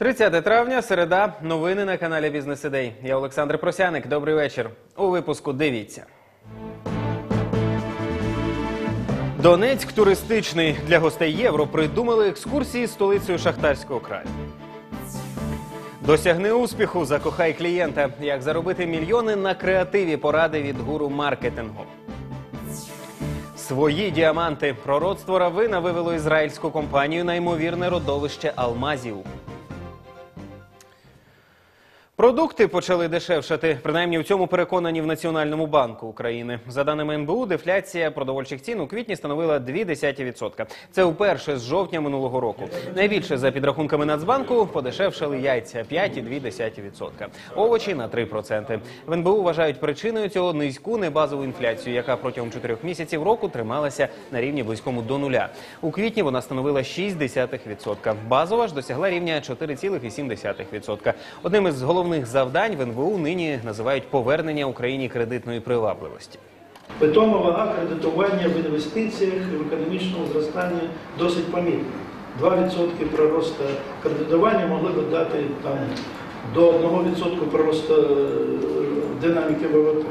30 травня, середа. Новини на каналі Бізнес Ідей. Я Олександр Просяник. Добрий вечір. У випуску дивіться. Донецьк туристичний для гостей євро придумали екскурсії столицею Шахтарського краю. Досягни успіху, закохай клієнта. Як заробити мільйони на креативі поради від гуру маркетингу. Свої діаманти. Пророцтво Равина вивело ізраїльську компанію на ймовірне родовище алмазів. Продукти почали дешевшати. Принаймні в цьому переконані в Національному банку України. За даними НБУ, дефляція продовольчих цін у квітні становила 0,2%. Це вперше з жовтня минулого року. Найбільше за підрахунками Нацбанку подешевшали яйця 5,2%. Овочі на 3%. В НБУ вважають причиною цього низьку небазову інфляцію, яка протягом чотирьох місяців року трималася на рівні близькому до нуля. У квітні вона становила 0,6%. Базова ж досягла рівня 4,7%. Одним із головних завдань в НБУ нині називають повернення Україні кредитної привабливості. Питома вага кредитування в інвестиціях і в економічному зростанні досить помітна. 2% приросту кредитування могли б дати там, до 1% приросту е, динаміки ВВП.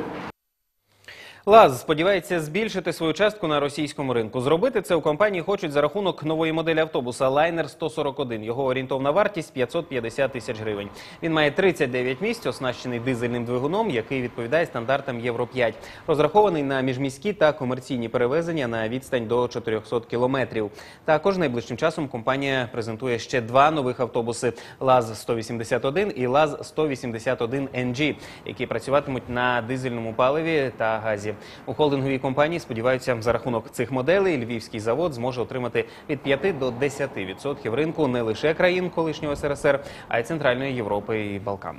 ЛАЗ сподівається збільшити свою частку на російському ринку. Зробити це у компанії хочуть за рахунок нової моделі автобуса Лайнер 141. Його орієнтовна вартість 550 тисяч гривень. Він має 39 місць, оснащений дизельним двигуном, який відповідає стандартам Євро 5. Розрахований на міжміські та комерційні перевезення на відстань до 400 кілометрів. Також найближчим часом компанія презентує ще два нових автобуси: ЛАЗ 181 і ЛАЗ 181 NG, які працюватимуть на дизельному паливі та газі. У холдинговій компанії сподіваються, за рахунок цих моделей львівський завод зможе отримати від 5 до 10% ринку не лише країн колишнього СРСР, а й Центральної Європи і Балкан.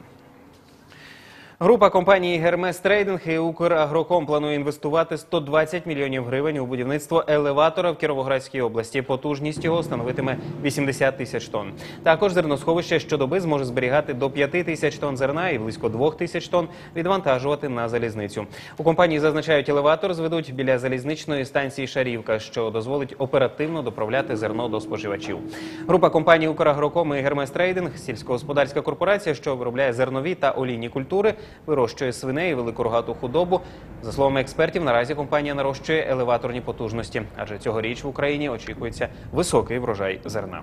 Група компанії Гермес Трейдинг і Украгроком планує інвестувати 120 мільйонів гривень у будівництво елеватора в Кіровоградській області. Потужність його становитиме 80 тисяч тонн. Також зерносховище щодоби зможе зберігати до 5 тисяч тонн зерна і близько 2 тисяч тонн відвантажувати на залізницю. У компанії зазначають, елеватор зведуть біля залізничної станції Шарівка, що дозволить оперативно доправляти зерно до споживачів. Група компаній Украгроком і Гермес Трейдинг сільськогосподарська корпорація, що виробляє зернові та олійні культури, вирощує свиней і велику рогату худобу. За словами експертів, наразі компанія нарощує елеваторні потужності, адже цьогоріч в Україні очікується високий врожай зерна.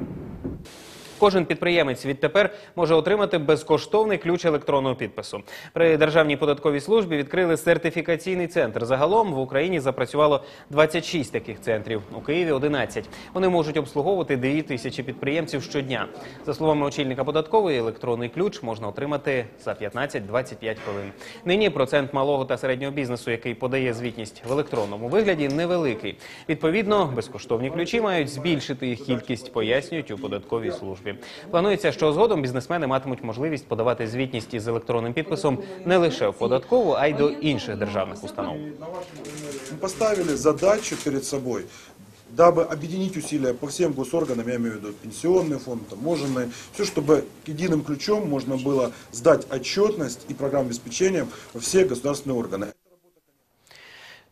Кожен підприємець відтепер може отримати безкоштовний ключ електронного підпису. При державній податковій службі відкрили сертифікаційний центр. Загалом в Україні запрацювало 26 таких центрів. У Києві 11. Вони можуть обслуговувати 2 тисячі підприємців щодня. За словами очільника податкової, електронний ключ можна отримати за 15-25 хвилин. Нині процент малого та середнього бізнесу, який подає звітність в електронному вигляді, невеликий. Відповідно, безкоштовні ключі мають збільшити їх кількість, пояснюють у податковій службі Планується, що згодом бізнесмени матимуть можливість подавати звітність із електронним підписом не лише в податкову, а й до інших державних установ. Мы поставили задачу перед собой, дабы объединить усилия по всем госорганам, я имею в виду пенсионный фонд, таможенный, все, чтобы единым ключом можно было сдать отчетность и программу обеспечения во все государственные органы.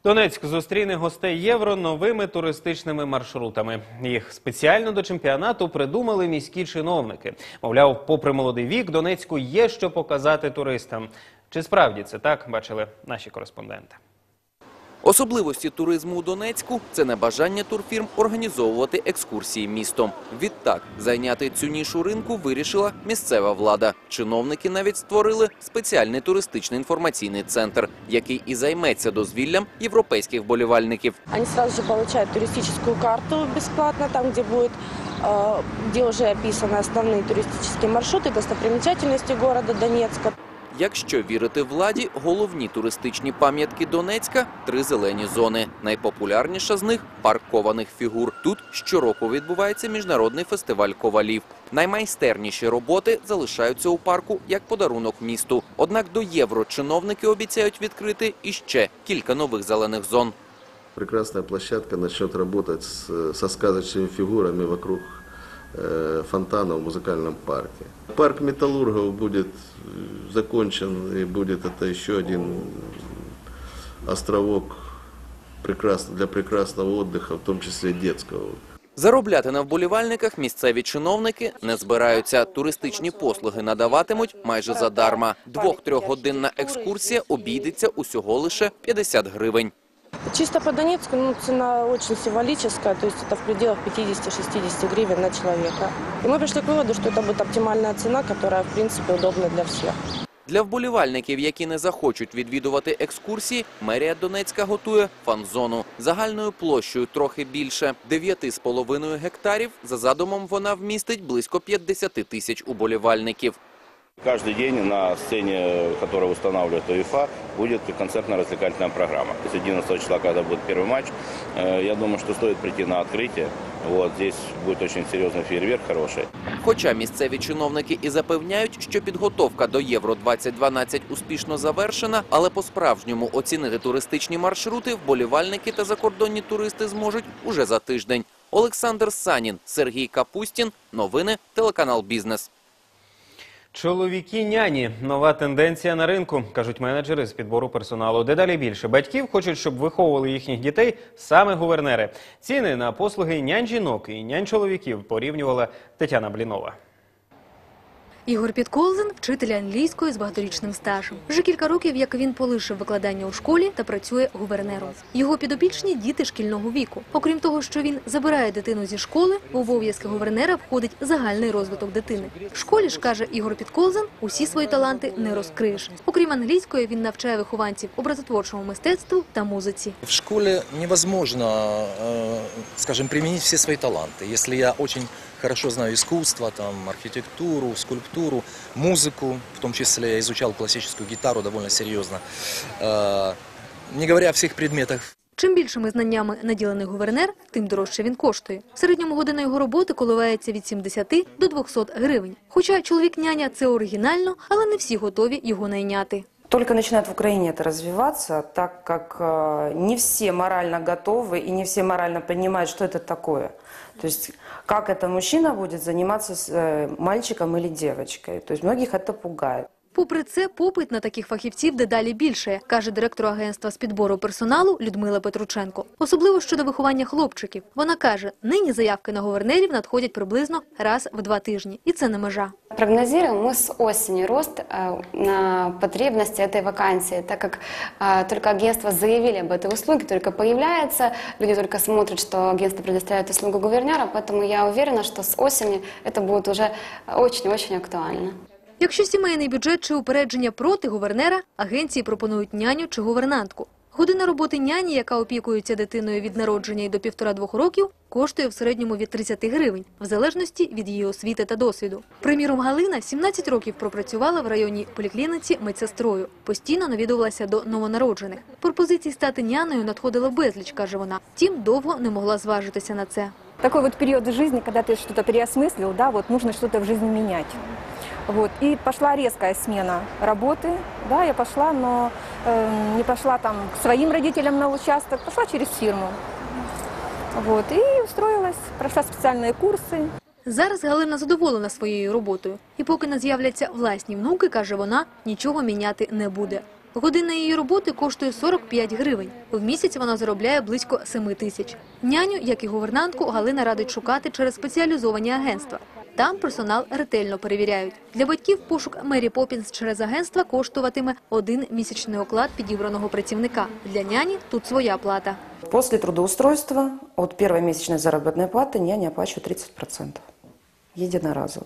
Донецьк зустріне гостей євро новими туристичними маршрутами. Їх спеціально до чемпіонату придумали міські чиновники. Мовляв, попри молодий вік, Донецьку є що показати туристам. Чи справді це так бачили наші кореспонденти? Особливості туризму у Донецьку – це небажання турфірм організовувати екскурсії містом. Відтак, зайняти цю нішу ринку вирішила місцева влада. Чиновники навіть створили спеціальний туристичний інформаційний центр, який і займеться дозвіллям європейських болівальників. Они сразу же получают туристическую карту бесплатно, там, где будет, э, где уже описаны основные туристические маршруты, достопримечательности города Донецка. Якщо вірити владі, головні туристичні пам'ятки Донецька – три зелені зони. Найпопулярніша з них – парк кованих фігур. Тут щороку відбувається міжнародний фестиваль ковалів. Наймайстерніші роботи залишаються у парку як подарунок місту. Однак до євро чиновники обіцяють відкрити іще кілька нових зелених зон. прекрасная площадка начнет работать с- со сказочными фигурами вокруг фонтана в музыкальном парке. Парк металлургов будет э, закончен и будет это еще один островок прекрас- для прекрасного отдыха, в том числе детского. Заробляти на вболівальниках місцеві чиновники не збираються. Туристичні послуги надаватимуть майже задарма. Двох-трьохгодинна екскурсія обійдеться усього лише 50 гривень. Чисто по Донецку ну, цена очень символическая, то есть это в пределах 50-60 гривен на человека. И мы пришли к выводу, что это будет оптимальная цена, которая, в принципе, удобна для всех. Для вболівальників, які не захочуть відвідувати екскурсії, мерія Донецька готує фан-зону загальною площею трохи більше 9,5 гектарів. За задумом вона вмістить близько 50 тисяч уболівальників. Каждый день на сцене, которую устанавливает УЕФА, будет концертно-развлекательная программа. То есть 11 числа, когда будет первый матч, э, я думаю, что стоит прийти на открытие. Вот, здесь будет очень серьезный фейерверк хороший. Хоча місцеві чиновники і запевняють, що підготовка до Євро 2012 успішно завершена, але по-справжньому оцінити туристичні маршрути вболівальники та закордонні туристи зможуть уже за тиждень. Олександр Санін, Сергій Капустін. Новини телеканал Бізнес. Чоловіки няні нова тенденція на ринку, кажуть менеджери з підбору персоналу. Дедалі більше батьків хочуть, щоб виховували їхніх дітей саме гувернери. Ціни на послуги нянь жінок і нянь чоловіків порівнювала Тетяна Блінова. Ігор Підколзин – вчитель англійської з багаторічним стажем. Вже кілька років, як він полишив викладання у школі та працює гувернером. Його підопічні – діти шкільного віку. Окрім того, що він забирає дитину зі школи, в обов'язки гувернера входить загальний розвиток дитини. В школі ж, каже Ігор Підколзин, усі свої таланти не розкриєш. Окрім англійської, він навчає вихованців образотворчому мистецтву та музиці. В школе невозможно, э, скажем, применить все свои таланты. Если я очень хорошо знаю искусство, там, архитектуру, скульптуру, музыку, в том числе я изучал классическую гитару довольно серьезно, э, не говоря о всех предметах Чим більшими знаннями наділений гувернер, тим дорожче він коштує. В середньому година його роботи коливається від 70 до 200 гривень. Хоча чоловік-няня – це оригінально, але не всі готові його найняти. Только начинает в Украине это развиваться, так как э, не все морально готовы и не все морально понимают, что это такое. То есть как это мужчина будет заниматься с э, мальчиком или девочкой. То есть многих это пугает. Попри це, попит на таких фахівців дедалі більше, каже директор агентства з підбору персоналу Людмила Петрученко. Особливо щодо виховання хлопчиків. Вона каже, нині заявки на гувернерів надходять приблизно раз в два тижні. І це не межа. Прогнозируем мы с осени рост э, на потребности этой вакансии, так как э, только агентства заявили об этой услуге, только появляется, люди только смотрят, что агентство предоставляет услугу гувернера, поэтому я уверена, что с осени это будет уже очень-очень актуально. Якщо сімейний бюджет чи упередження проти гувернера, агенції пропонують няню чи гувернантку. Година роботи няні, яка опікується дитиною від народження і до півтора-двох років, коштує в середньому від 30 гривень, в залежності від її освіти та досвіду. Приміром, Галина 17 років пропрацювала в районі поліклініці медсестрою. Постійно навідувалася до новонароджених. Пропозицій стати няною надходило безліч, каже вона. Втім, довго не могла зважитися на це такой вот период жизни, когда ты что-то переосмыслил, да, вот нужно что-то в жизни менять. Вот. И пошла резкая смена работы, да, я пошла, но э, не пошла там к своим родителям на участок, пошла через фирму. Вот. И устроилась, прошла специальные курсы. Зараз Галина задоволена своєю роботою. І поки не з'являться власні внуки, каже вона, нічого міняти не буде. Година її роботи коштує 45 гривень. В місяць вона заробляє близько 7 тисяч. Няню, як і гувернантку, Галина радить шукати через спеціалізовані агентства. Там персонал ретельно перевіряють. Для батьків пошук Мері Поппінс через агентства коштуватиме один місячний оклад підібраного працівника. Для няні тут своя плата. После трудоустройства от первой месячной заработной платы няня оплачивает 30%. Единоразово.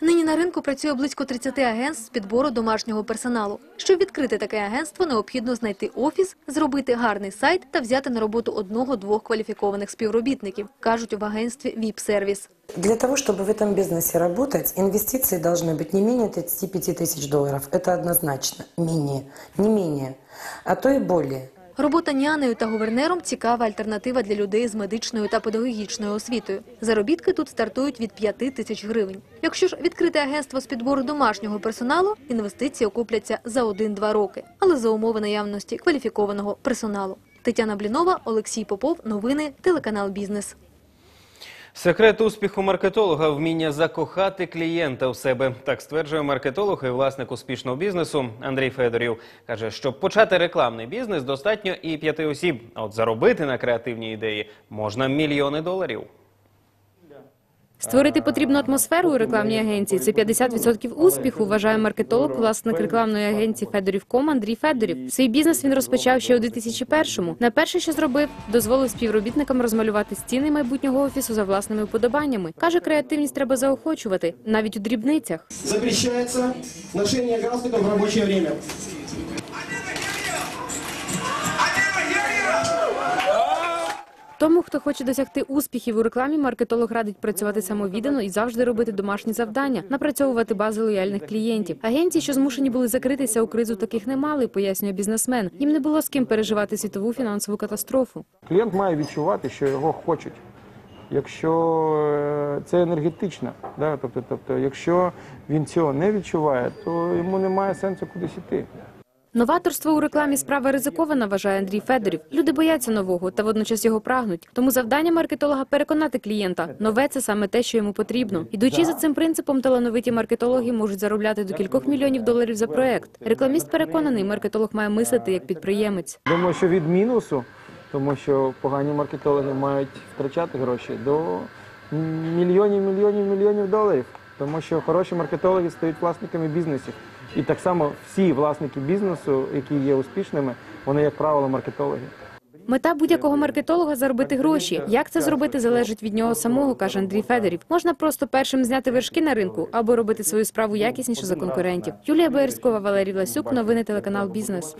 Нині на ринку працює близько 30 агентств з підбору домашнього персоналу. Щоб відкрити таке агентство, необхідно знайти офіс, зробити гарний сайт та взяти на роботу одного-двох кваліфікованих співробітників, кажуть в агентстві «Віп-сервіс». Для того, чтобы в этом бизнесе работать, инвестиции должны быть не менее 35 тысяч долларов. Это однозначно. Менее. Не менее. А то и более. Робота нянею та гувернером – цікава альтернатива для людей з медичною та педагогічною освітою. Заробітки тут стартують від 5 тисяч гривень. Якщо ж відкрити агентство з підбору домашнього персоналу, інвестиції окупляться за 1-2 роки, але за умови наявності кваліфікованого персоналу. Тетяна Блінова, Олексій Попов. Новини. Телеканал «Бізнес». Секрет успіху маркетолога вміння закохати клієнта в себе. Так стверджує маркетолог і власник успішного бізнесу Андрій Федорів. Каже, щоб почати рекламний бізнес, достатньо і п'яти осіб. А от заробити на креативні ідеї можна мільйони доларів. Створити потрібну атмосферу у рекламній агенції це 50% успіху, вважає маркетолог, власник рекламної агенції Федорів.ком Андрій Федорів. Свій бізнес він розпочав ще у 2001-му. Найперше, що зробив, дозволив співробітникам розмалювати стіни майбутнього офісу за власними вподобаннями. Каже, креативність треба заохочувати, навіть у дрібницях. Запрещается ношение галстука в рабочее время. Тому, хто хоче досягти успіхів у рекламі, маркетолог радить працювати самовіддано і завжди робити домашні завдання, напрацьовувати бази лояльних клієнтів. Агенції, що змушені були закритися у кризу, таких не мали, пояснює бізнесмен. Їм не було з ким переживати світову фінансову катастрофу. Клієнт має відчувати, що його хочуть. Якщо е, це енергетично, да? тобто, тобто, якщо він цього не відчуває, то йому немає сенсу кудись іти. Новаторство у рекламі справа ризикована, вважає Андрій Федорів. Люди бояться нового та водночас його прагнуть. Тому завдання маркетолога переконати клієнта. Нове це саме те, що йому потрібно. Ідучи за цим принципом, талановиті маркетологи можуть заробляти до кількох мільйонів доларів за проект. Рекламіст переконаний, маркетолог має мислити як підприємець. Думаю, що від мінусу, тому що погані маркетологи мають втрачати гроші до мільйонів, мільйонів, мільйонів доларів. Тому що хороші маркетологи стають власниками бізнесів. І так само всі власники бізнесу, які є успішними, вони, як правило, маркетологи. Мета будь-якого маркетолога заробити гроші. Як це зробити, залежить від нього самого, каже Андрій Федорів. Можна просто першим зняти вершки на ринку або робити свою справу якісніше за конкурентів. Юлія Боярськова, Валерій Власюк, новини телеканал Бізнес.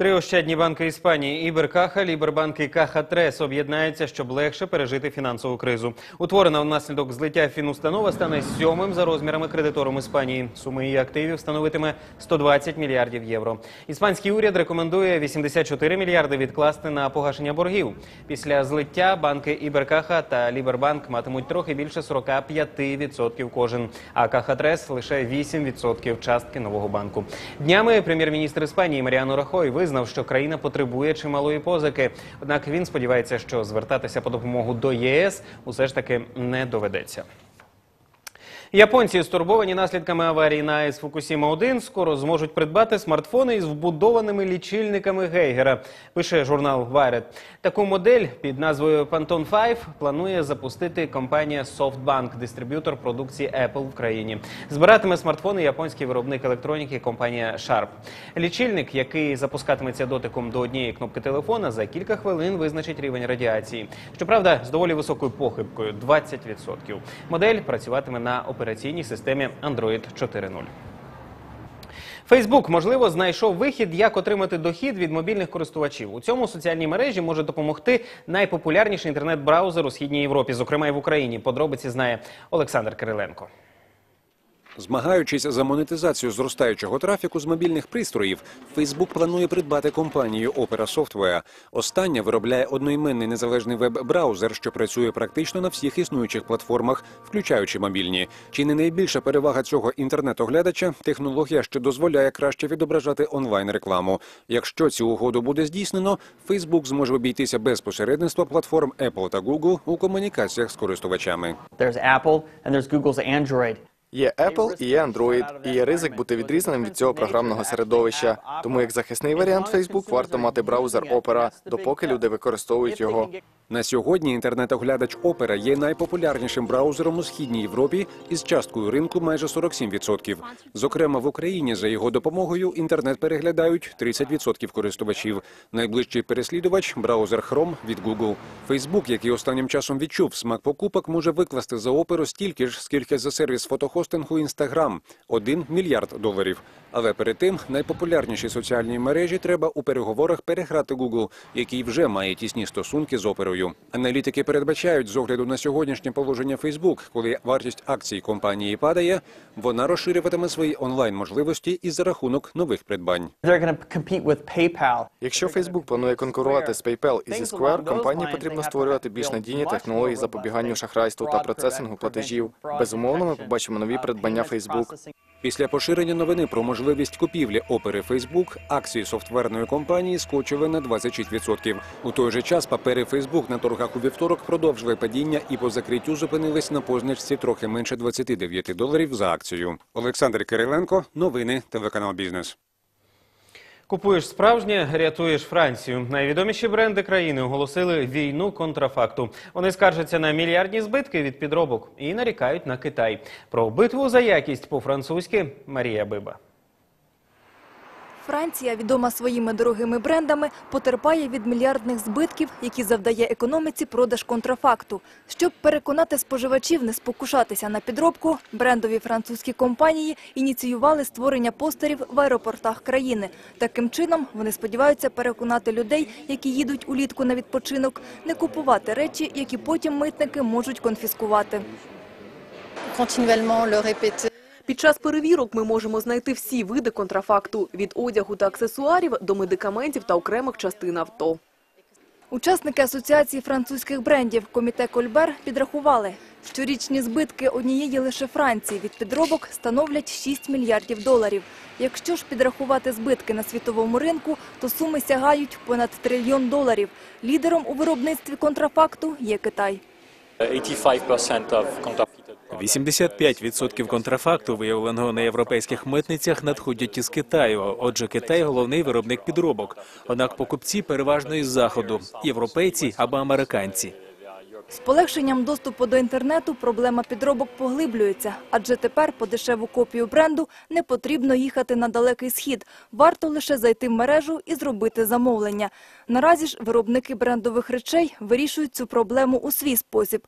Три ощадні банки Іспанії Іберкаха, Лібербанк і Каха Трес об'єднаються, щоб легше пережити фінансову кризу. Утворена внаслідок злиття фінустанова стане сьомим за розмірами кредитором Іспанії. Суми її активів становитиме 120 мільярдів євро. Іспанський уряд рекомендує 84 мільярди відкласти на погашення боргів. Після злиття банки Іберкаха та Лібербанк матимуть трохи більше 45% кожен, а Каха Трес лише 8% частки нового банку. Днями прем'єр-міністр Іспанії Маріано Рахой визнав, що країна потребує чималої позики. Однак він сподівається, що звертатися по допомогу до ЄС усе ж таки не доведеться. Японці, стурбовані наслідками аварії на АЕС Фукусіма-1, скоро зможуть придбати смартфони із вбудованими лічильниками Гейгера, пише журнал Wired. Таку модель під назвою Pantone 5 планує запустити компанія SoftBank, дистриб'ютор продукції Apple в країні. Збиратиме смартфони японський виробник електроніки компанія Sharp. Лічильник, який запускатиметься дотиком до однієї кнопки телефона, за кілька хвилин визначить рівень радіації. Щоправда, з доволі високою похибкою 20%. Модель працюватиме на операційній системі Android 4.0. Фейсбук, можливо, знайшов вихід, як отримати дохід від мобільних користувачів. У цьому соціальній мережі може допомогти найпопулярніший інтернет-браузер у східній Європі, зокрема і в Україні. Подробиці знає Олександр Кириленко. Змагаючись за монетизацію зростаючого трафіку з мобільних пристроїв, Facebook планує придбати компанію Opera Software. Остання виробляє одноіменний незалежний веб-браузер, що працює практично на всіх існуючих платформах, включаючи мобільні. Чи не найбільша перевага цього інтернет-оглядача – технологія, що дозволяє краще відображати онлайн-рекламу. Якщо цю угоду буде здійснено, Facebook зможе обійтися без посередництва платформ Apple та Google у комунікаціях з користувачами. There's Apple and Google's Android. Є Apple і є Android, і є ризик бути відрізаним від цього програмного середовища. Тому як захисний варіант Facebook варто мати браузер Opera, допоки люди використовують його. На сьогодні інтернет-оглядач Opera є найпопулярнішим браузером у східній Європі із часткою ринку майже 47%. Зокрема, в Україні за його допомогою інтернет переглядають 30% користувачів. Найближчий переслідувач браузер Chrome від Google. Facebook, який останнім часом відчув смак покупок, може викласти за оперу стільки ж, скільки за сервіс фотохостингу Instagram – 1 мільярд доларів. Але перед тим найпопулярніші соціальні мережі треба у переговорах переграти Google, який вже має тісні стосунки з оперою. Аналітики передбачають з огляду на сьогоднішнє положення Facebook, коли вартість акцій компанії падає, вона розширюватиме свої онлайн можливості і за рахунок нових придбань. Якщо Facebook планує конкурувати з PayPal і зі Square, компанії потрібно створювати більш надійні технології запобіганню шахрайству та процесингу платежів. Безумовно, ми побачимо нові придбання Facebook. Після поширення новини про можливість купівлі опери Facebook, акції софтверної компанії скочили на 26%. У той же час папери Facebook на торгах у вівторок продовжили падіння і по закриттю зупинились на позначці трохи менше 29 доларів за акцію. Олександр Кириленко, новини, телеканал Бізнес. Купуєш справжнє, рятуєш Францію. Найвідоміші бренди країни оголосили війну контрафакту. Вони скаржаться на мільярдні збитки від підробок і нарікають на Китай. Про битву за якість по-французьки Марія Биба. Франція, відома своїми дорогими брендами, потерпає від мільярдних збитків, які завдає економіці продаж контрафакту. Щоб переконати споживачів не спокушатися на підробку, брендові французькі компанії ініціювали створення постерів в аеропортах країни. Таким чином, вони сподіваються переконати людей, які їдуть улітку на відпочинок, не купувати речі, які потім митники можуть конфіскувати. Під час перевірок ми можемо знайти всі види контрафакту – від одягу та аксесуарів до медикаментів та окремих частин авто. Учасники Асоціації французьких брендів Коміте Кольбер підрахували, щорічні збитки однієї лише Франції від підробок становлять 6 мільярдів доларів. Якщо ж підрахувати збитки на світовому ринку, то суми сягають понад трильйон доларів. Лідером у виробництві контрафакту є Китай. 85% контрафакту, виявленого на європейських митницях, надходять із Китаю. Отже, Китай – головний виробник підробок. Однак покупці переважно із Заходу – європейці або американці. З полегшенням доступу до інтернету проблема підробок поглиблюється, адже тепер по дешеву копію бренду не потрібно їхати на далекий схід. Варто лише зайти в мережу і зробити замовлення. Наразі ж виробники брендових речей вирішують цю проблему у свій спосіб.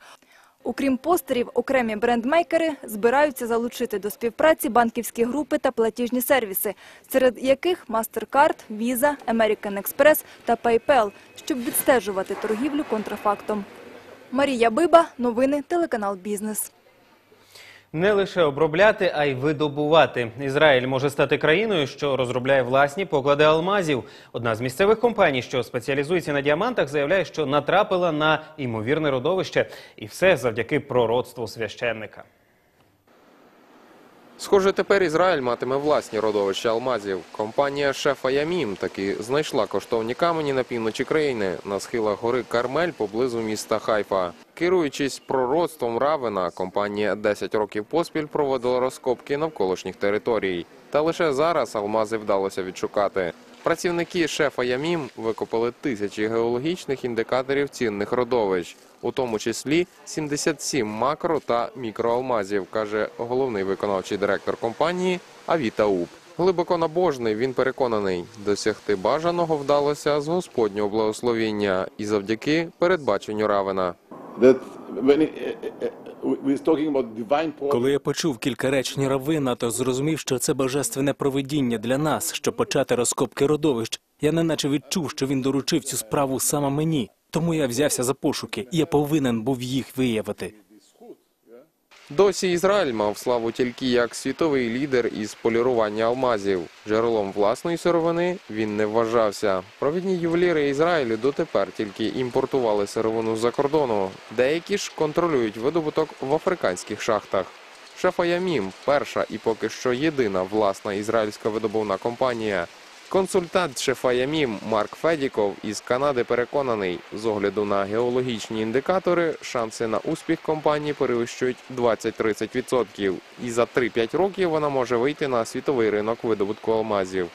Окрім постерів, окремі брендмейкери збираються залучити до співпраці банківські групи та платіжні сервіси, серед яких MasterCard, Visa, American Express та PayPal, щоб відстежувати торгівлю контрафактом. Марія Биба, новини, телеканал «Бізнес». Не лише обробляти, а й видобувати. Ізраїль може стати країною, що розробляє власні поклади алмазів. Одна з місцевих компаній, що спеціалізується на діамантах, заявляє, що натрапила на імовірне родовище. І все завдяки пророцтву священника. Схоже, тепер Ізраїль матиме власні родовища алмазів. Компанія Шефа Ямім таки знайшла коштовні камені на півночі країни на схилах гори Кармель поблизу міста Хайфа. Керуючись пророцтвом Равена, компанія 10 років поспіль проводила розкопки навколишніх територій. Та лише зараз алмази вдалося відшукати. Працівники шефа Ямім викопали тисячі геологічних індикаторів цінних родовищ, у тому числі 77 макро та мікроалмазів, каже головний виконавчий директор компанії Авіта Уб. Глибоко набожний, він переконаний, досягти бажаного вдалося з Господнього благословіння і завдяки передбаченню Равена. Коли я почув кілька речень Равина, то зрозумів, що це божественне провидіння для нас, щоб почати розкопки родовищ. Я неначе відчув, що він доручив цю справу саме мені. Тому я взявся за пошуки, і я повинен був їх виявити. Досі Ізраїль мав славу тільки як світовий лідер із полірування алмазів. Джерелом власної сировини він не вважався. Провідні ювеліри Ізраїлю дотепер тільки імпортували сировину з-за кордону. Деякі ж контролюють видобуток в африканських шахтах. Шефа Ямім – перша і поки що єдина власна ізраїльська видобувна компанія. Консультант шефа Ямім Марк Федіков із Канади переконаний, з огляду на геологічні індикатори, шанси на успіх компанії перевищують 20-30%. І за 3-5 років вона може вийти на світовий ринок видобутку алмазів.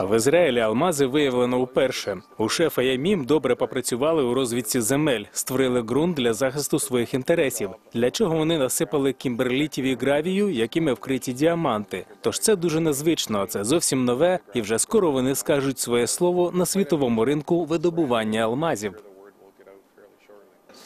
В Ізраїлі алмази виявлено уперше. У шефа Ямім добре попрацювали у розвідці земель, створили ґрунт для захисту своїх інтересів. Для чого вони насипали кімберлітів і гравію, якими вкриті діаманти. Тож це дуже незвично, це зовсім нове, і вже скоро вони скажуть своє слово на світовому ринку видобування алмазів.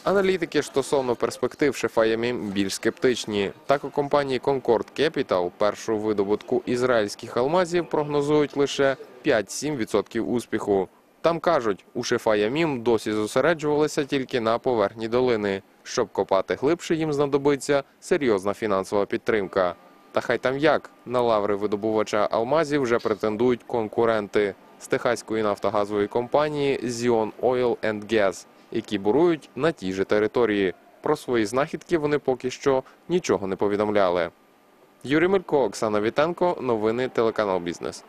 Аналітики стосовно перспектив шефа більш скептичні. Так у компанії Concord Capital першу видобутку ізраїльських алмазів прогнозують лише 5-7% успіху. Там кажуть, у шефа досі зосереджувалися тільки на поверхні долини. Щоб копати глибше, їм знадобиться серйозна фінансова підтримка. Та хай там як, на лаври видобувача алмазів вже претендують конкуренти з техаської нафтогазової компанії Zion Oil and Gas, які бурують на тій же території. Про свої знахідки вони поки що нічого не повідомляли. Юрій Мелько, Оксана Вітенко, новини телеканал Бізнес.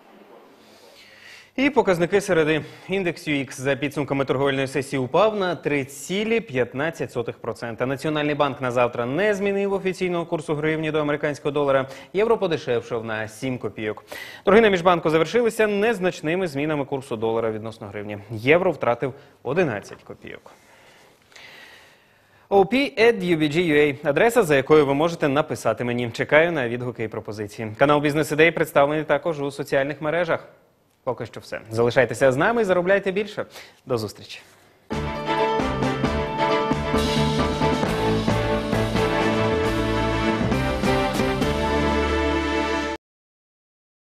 І показники середи. Індекс UX за підсумками торговельної сесії упав на 3,15%. Національний банк на завтра не змінив офіційного курсу гривні до американського долара. Євро подешевшав на 7 копійок. Торги на міжбанку завершилися незначними змінами курсу долара відносно гривні. Євро втратив 11 копійок. op.ubg.ua – адреса, за якою ви можете написати мені. Чекаю на відгуки і пропозиції. Канал Бізнес Ідей представлений також у соціальних мережах. Поки що все. Залишайтеся з нами і заробляйте більше. До зустрічі.